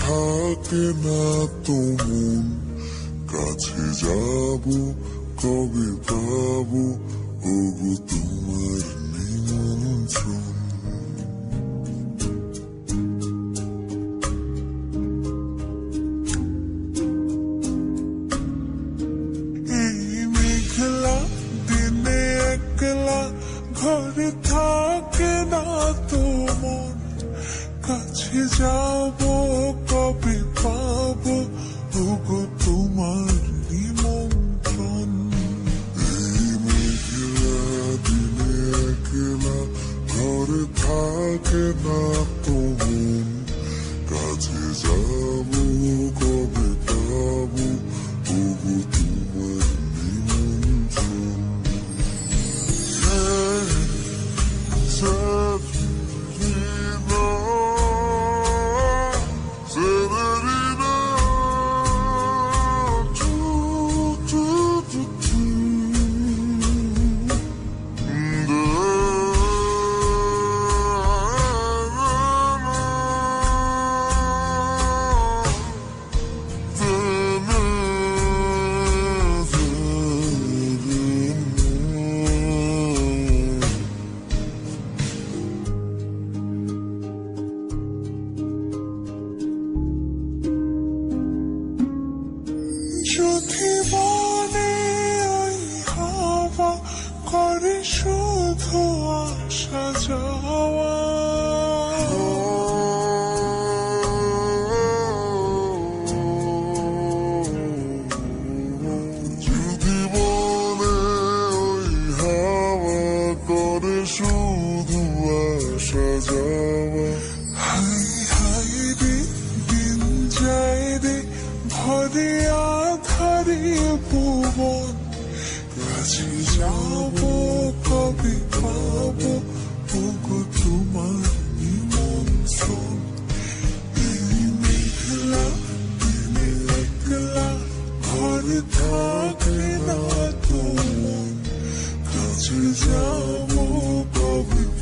থাকে না তো মন কাছে যাব, কবে পাবো ওগো তোমার নিমন্ত্রণ। ঘরে থাকে না তো কাছে যাব ওগো তোমার নিমন্ত্রণ এই মেঘলা দিনে একলা ঘরে থাকে না তো কাছে যাব কবে পাবো শুধু আসা যাওয়া। যদি মনে ওই হাওয়া করে শুধু আসা যাওয়া। হাই হাই রে দিন যায় রে ভরে আধারে ভুবন কাছে যাব ঘরে থাকে না তো মন কাছে যাব কবে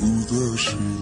উদাসীন